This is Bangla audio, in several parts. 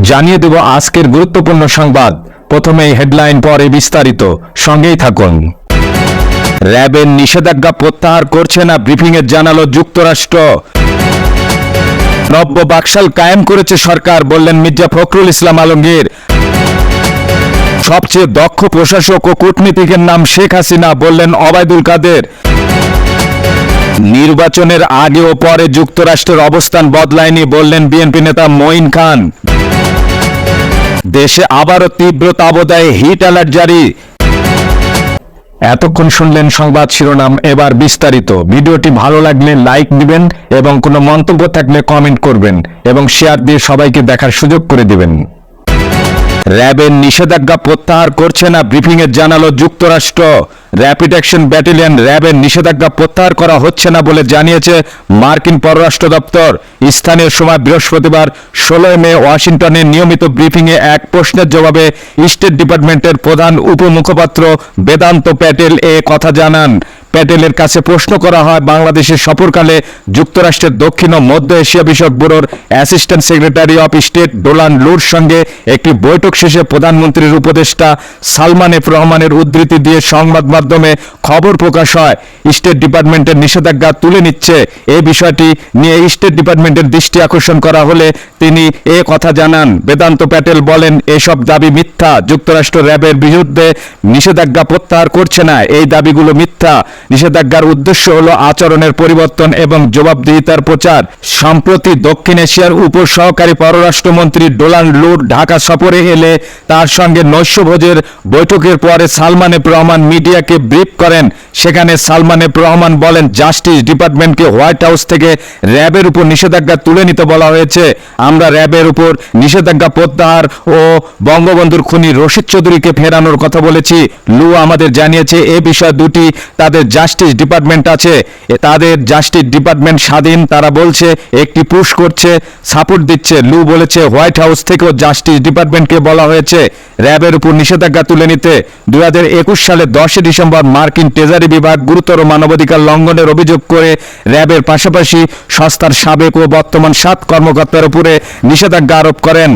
জানিয়ে দেব আজকের গুরুত্বপূর্ণ সংবাদ। প্রথমেই হেডলাইন পরে বিস্তারিত। সঙ্গেই থাকুন। র্যাবের নিষেধাজ্ঞা প্রত্যাহার করছে না ব্রিফিংয়ে জানালো যুক্তরাষ্ট্র। নব্য বাকশাল কায়েম করেছে সরকার, বললেন মির্জা ফখরুল ইসলাম আলমগীর। সবচেয়ে দক্ষ প্রশাসক ও কূটনীতিকের নাম শেখ হাসিনা, বললেন অবায়দুল কাদের। নির্বাচনের আগে ও পরে যুক্তরাষ্ট্রের অবস্থান বদলায়নি, বললেন বিএনপি নেতা মঈন খান। দেশে আবারও তীব্র তাবদায় হিট অ্যালার্ট জারি। এতক্ষণ শুনলেন সংবাদ শিরোনাম, এবার বিস্তারিত। ভিডিওটি ভালো লাগলে লাইক দিবেন এবং কোনো মন্তব্য থাকলে কমেন্ট করবেন এবং শেয়ার দিয়ে সবাইকে দেখার সুযোগ করে দিবেন। র্যাবের নিষেধাজ্ঞা প্রত্যাহার করছে না ব্রিফিংয়ে জানালো যুক্তরাষ্ট্র। র্যাপিড অ্যাকশন ব্যাটালিয়ন র্যাবের নিষেধাজ্ঞা প্রত্যাহার করা হচ্ছে না বলে জানিয়েছে মার্কিন পররাষ্ট্র দপ্তর। স্থানীয় সময় বৃহস্পতিবার ষোলোই মে ওয়াশিংটনে নিয়মিত ব্রিফিংয়ে এক প্রশ্নের জবাবে স্টেট ডিপার্টমেন্টের প্রধান উপমুখপাত্র বেদান্ত প্যাটেল এ কথা জানান। প্যাটেলের কাছে প্রশ্ন করা হয়, বাংলাদেশের সফরকালে যুক্তরাষ্ট্রের দক্ষিণ ও মধ্য এশিয়া বিষয়ক ব্যুরোর assistant secretary of state Donald লুর সঙ্গে একটি বৈঠক শেষে প্রধানমন্ত্রীর উপদেষ্টা সালমান এফ রহমানের উদ্ধৃতি দিয়ে সংবাদ মাধ্যমে খবর প্রকাশ হয়। স্টেট ডিপার্টমেন্টের নিষেধাজ্ঞা তুলে নিচ্ছে। এই বিষয়টি নিয়ে স্টেট ডিপার্টমেন্টের দৃষ্টি আকর্ষণ করা হলে তিনি এ কথা জানান। বেদান্ত প্যাটেল বলেন, এসব দাবি মিথ্যা। যুক্তরাষ্ট্র র্যাবের বিরুদ্ধে নিষেধাজ্ঞা প্রত্যাহার করছে না। এই দাবিগুলো মিথ্যা। নিষেধাজ্ঞার উদ্দেশ্য হলো আচরণের পরিবর্তন এবং জবাবদিহিতার প্রচার। সম্প্রতি দক্ষিণ এশিয়ার উপ সহকারী পররাষ্ট্রমন্ত্রী ডোনাল্ড লুর ঢাকা সফরে এলে তার সঙ্গে নৈশভোজের বৈঠকের পরে সালমান রহমান মিডিয়াকে ব্রিফ করেন। সেখানে সালমান রহমান বলেন, জাস্টিস ডিপার্টমেন্টকে হোয়াইট হাউস থেকে র্যাবের উপর নিষেধাজ্ঞা তুলে নিতে বলা হয়েছে। আমরা র্যাবের উপর নিষেধাজ্ঞা প্রত্যাহার ও বঙ্গবন্ধুর খুনি রশিদ চৌধুরীকে ফেরানোর কথা বলেছি। লু আমাদের জানিয়েছে, এ বিষয়ে দুটি তাদের জাস্টিস ডিপার্টমেন্ট আছে। তাদের জাস্টিস ডিপার্টমেন্ট স্বাধীন, তারা বলছে, একটি পুশ করছে, সাপোর্ট দিচ্ছে। লু বলেছে, হোয়াইট হাউস থেকেও জাস্টিস ডিপার্টমেন্টকে বলা হয়েছে, র্যাবের উপর নিষেধাজ্ঞা তুলে নিতে। দুই হাজার একুশ সালে দশই ডিসেম্বর মার্কিন ট্রেজারি বিভাগ গুরুতর মানবাধিকার লঙ্ঘনের অভিযোগ করে র্যাবের পাশাপাশি সংস্থার সাবেক ও বর্তমান সাত কর্মকর্তার উপরে নিষেধাজ্ঞা আরোপ করেন।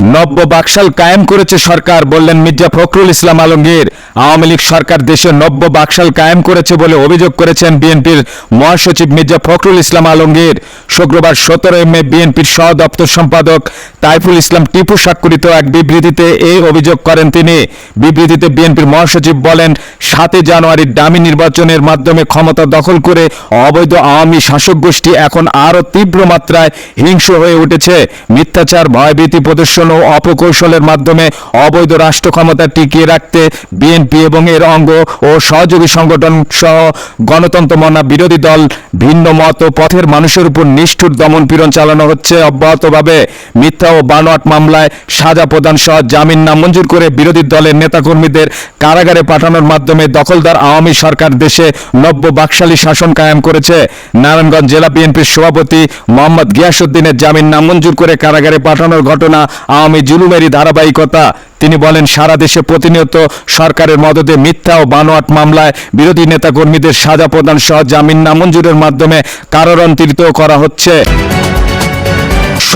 নব্য বাকশাল কায়েম করেছে সরকার, বললেন মির্জা ফখরুল ইসলাম আলমগীর। আওয়ামী লীগ সরকার দেশে নব্য বাকশাল কায়েম করেছে বলে অভিযোগ করেছেন বিএনপির মহাসচিব মির্জা ফখরুল ইসলাম আলমগীর। শুক্রবার সতেরোই মে বিএনপির সহ দপ্তর সম্পাদক তাইফুল ইসলাম টিপু স্বাক্ষরিত এক বিবৃতিতে এই অভিযোগ করেন তিনি। বিবৃতিতে বিএনপির মহাসচিব বলেন, সাতই জানুয়ারির ডামি নির্বাচনের মাধ্যমে ক্ষমতা দখল করে অবৈধ আওয়ামী শাসক গোষ্ঠী এখন আরও তীব্র মাত্রায় হিংস্র হয়ে উঠেছে। মিথ্যাচার, ভয়ভীতি প্রদর্শন ও অপকৌশলের মাধ্যমে অবৈধ রাষ্ট্র ক্ষমতা টিকিয়ে রাখতে বিএনপি এবং এর অঙ্গ ও সহযোগী সংগঠন সহ গণতন্ত্র মনা বিরোধী দল ভিন্ন মত ও পথের মানুষের উপর নিষ্ঠুর দমন পীড়ন চালানো হচ্ছে অব্যাহতভাবে। মিথ্যা ও বানোয়াট মামলায় সাজা প্রদান সহ জামিন নামঞ্জুর করে বিরোধী দলের নেতাকর্মীদের কারাগারে পাঠানোর মাধ্যমে দখলদার আওয়ামী সরকার দেশে নব্য বাকশালী শাসন কায়েম করেছে। নারায়ণগঞ্জ জেলা বিএনপির সভাপতি মোহাম্মদ গিয়াসুদ্দিনের জামিন নামঞ্জুর করে কারাগারে পাঠানোর ঘটনা আওয়ামী জুলুমেরই ধারাবাহিকতা, তিনি বলেন, সারা দেশে প্রতিনিয়ত সরকারের মদদে মিথ্যা ও বানোয়াট মামলায় বিরোধী নেতাকর্মীদের সাজা প্রদান সহ জামিন নামঞ্জুরের মাধ্যমে কারারন্তরিত করা হচ্ছে।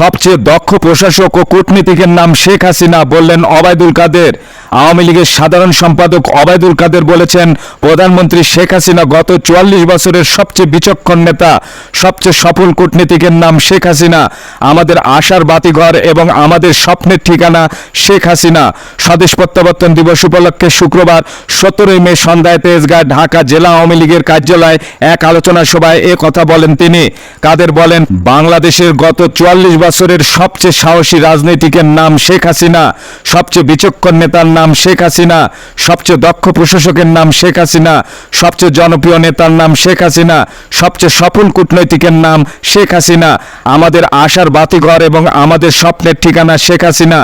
সবচেয়ে দক্ষ প্রশাসক ও কূটনীতিকের নাম শেখ হাসিনা বললেন অবায়দুল কাদের। আওয়ামী লীগের সাধারণ সম্পাদক অবায়দুল কাদের বলেছেন, প্রধানমন্ত্রী শেখ হাসিনা গত চুয়াল্লিশ বছরের সবচেয়ে বিচক্ষণ নেতা, সবচেয়ে সফল কূটনীতিকের নাম শেখ হাসিনা। আমাদের আশার বাতিঘর এবং আমাদের স্বপ্নের ঠিকানা শেখ হাসিনা। স্বদেশ প্রত্যাবর্তন দিবস উপলক্ষে শুক্রবার সতেরোই মে সন্ধ্যায় তেজগাঁ ঢাকা জেলা আওয়ামী লীগের কার্যালয়ে এক আলোচনা সভায় এ কথা বলেন তিনি। কাদের বলেন, বাংলাদেশের গত চুয়াল্লিশ বছরের সবচেয়ে সাহসী রাজনীতিকের নাম শেখ হাসিনা, সবচেয়ে বিচক্ষণ নেতার নাম শেখ হাসিনা, সবচেয়ে দক্ষ প্রশাসকের নাম শেখ হাসিনা, সবচেয়ে জনপ্রিয় নেতার নাম শেখ হাসিনা, সবচেয়ে সফল কূটনৈতিকের নাম শেখ হাসিনা। আমাদের আশার বাতিঘর এবং আমাদের স্বপ্নের ঠিকানা শেখ হাসিনা।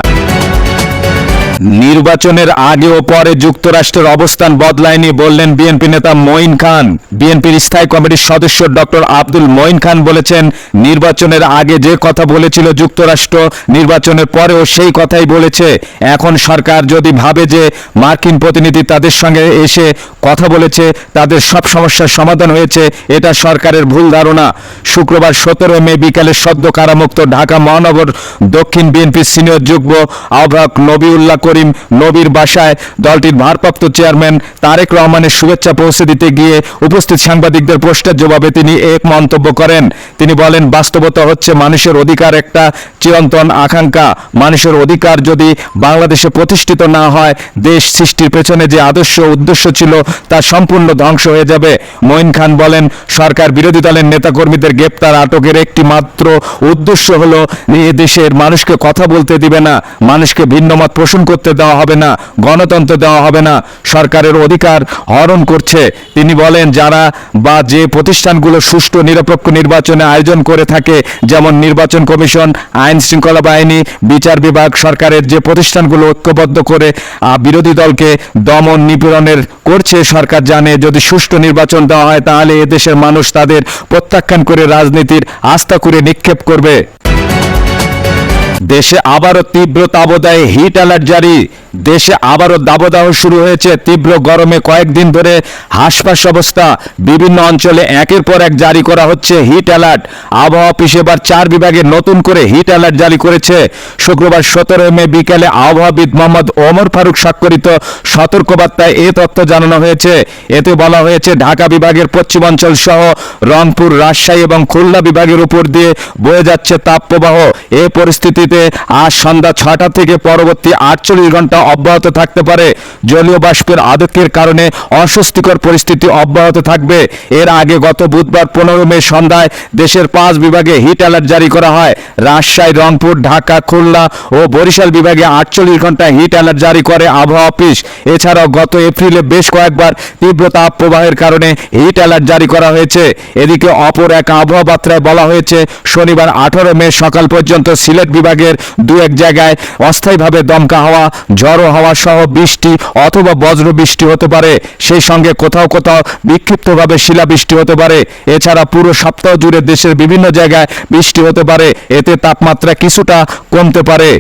নির্বাচনের আগে ও পরে যুক্তরাষ্ট্রের অবস্থান বদলায়নি বললেন বিএনপি নেতা মঈন খান। বিএনপির স্থায়ী কমিটির সদস্য ডক্টর আব্দুল মঈন খান বলেছেন, নির্বাচনের আগে যে কথা বলেছিল যুক্তরাষ্ট্র, নির্বাচনের পরেও সেই কথাই বলেছে। এখন সরকার যদি ভাবে যে মার্কিন প্রতিনিধি তাদের সঙ্গে এসে কথা বলেছে, তাদের সব সমস্যার সমাধান হয়েছে, এটা সরকারের ভুল ধারণা। শুক্রবার সতেরো মে বিকালে সদ্য কারামুক্ত ঢাকা মহানগর দক্ষিণ বিএনপির সিনিয়র যুগ্ম আহ্বায়ক নবিউল্লাহ করিম নবীর বাসায় দলটির ভারপ্রাপ্ত চেয়ারম্যান তারেক রহমানের শুভেচ্ছা পৌঁছে দিতে গিয়ে উপস্থিত সাংবাদিকদের প্রশ্নের জবাবে তিনি এক মন্তব্য করেন। তিনি বলেন, বাস্তবতা হচ্ছে মানুষের অধিকার একটা চিরন্তন আকাঙ্ক্ষা। মানুষের অধিকার যদি বাংলাদেশে প্রতিষ্ঠিত না হয়, দেশ সৃষ্টির পেছনে যে আদর্শ উদ্দেশ্য ছিল তা সম্পূর্ণ ধ্বংস হয়ে যাবে। মঈন খান বলেন, সরকার বিরোধী দলের নেতাকর্মীদের গ্রেপ্তার আটকের একটি মাত্র উদ্দেশ্য হলো, এ দেশের মানুষকে কথা বলতে দিবে না। মানুষকে ভিন্নমত পোষণ করতে দেওয়া হবে না, গণতন্ত্র দেওয়া হবে না। সরকারের অধিকার হরণ করছে। তিনি বলেন, যারা বা যে প্রতিষ্ঠানগুলো সুষ্ঠু, নিরপেক্ষ নির্বাচনে আয়োজন করে থাকে, যেমন নির্বাচন কমিশন, আইন শৃঙ্খলা বাহিনী, বিচার বিভাগ, সরকারের যে প্রতিষ্ঠানগুলো ঐক্যবদ্ধ করে বিরোধী দলকে দমন নিপীড়নের করছে, সরকার জানে যদি সুষ্ঠু নির্বাচন দেওয়া হয়, তাহলে এদেশের মানুষ তাদের প্রত্যাখ্যান করে রাজনীতির আস্থা করে নিক্ষেপ করবে। দেশে আবারও তীব্র তাবদায় হিট অ্যালার্ট জারি। দেশে আবারও দাবদাহ শুরু হয়েছে। তীব্র গরমে কয়েকদিন ধরে হাসপাস অবস্থা। বিভিন্ন অঞ্চলে একের পর এক জারি করা হচ্ছে হিট অ্যালার্ট আবহাওয়া অফিস এবার চার বিভাগে নতুন করে হিট অ্যালার্ট জারি করেছে। শুক্রবার সতেরো মে বিকেলে আবহাওয়াবিদ মোহাম্মদ ওমর ফারুক স্বাক্ষরিত সতর্কবার্তায় এ তথ্য জানানো হয়েছে। এতে বলা হয়েছে, ঢাকা বিভাগের পশ্চিমাঞ্চল সহ রংপুর, রাজশাহী এবং খুলনা বিভাগের উপর দিয়ে বয়ে যাচ্ছে তাপপ্রবাহ। এ পরিস্থিতিতে আজ সন্ধ্যা ছটা থেকে পরবর্তী আটচল্লিশ ঘণ্টা অব্যাহত থাকতে পারে। জলীয় বাষ্পের আদকের কারণে অস্বস্তিকর পরিস্থিতি অব্যাহত থাকবে। এর আগে গত বুধবার পনেরো মে সন্ধ্যায় দেশের পাঁচ বিভাগে হিট অ্যালার্ট জারি করা হয়। রাজশাহী, রংপুর, ঢাকা, খুলনা ও বরিশাল বিভাগে আটচল্লিশ ঘণ্টা হিট অ্যালার্ট জারি করে আবহাওয়া অফিস। এছাড়াও গত এপ্রিলে বেশ কয়েকবার তীব্র তাপ প্রবাহের কারণে হিট অ্যালার্ট জারি করা হয়েছে। এদিকে অপর এক আবহাওয়া বার্তায় বলা হয়েছে, শনিবার আঠারো মে সকাল পর্যন্ত সিলেট বিভাগের দু এক জায়গায় অস্থায়ীভাবে দমকা হাওয়া, ঝড়ো হাওয়া সহ বৃষ্টি অথবা বজ্র বৃষ্টি হতে পারে। সেই সঙ্গে কোথাও কোথাও বিক্ষিপ্তভাবে শিলাবৃষ্টি হতে পারে। এছাড়া পুরো সপ্তাহ জুড়ে দেশের বিভিন্ন জায়গায় বৃষ্টি হতে পারে। এতে তাপমাত্রা কিছুটা কমতে পারে।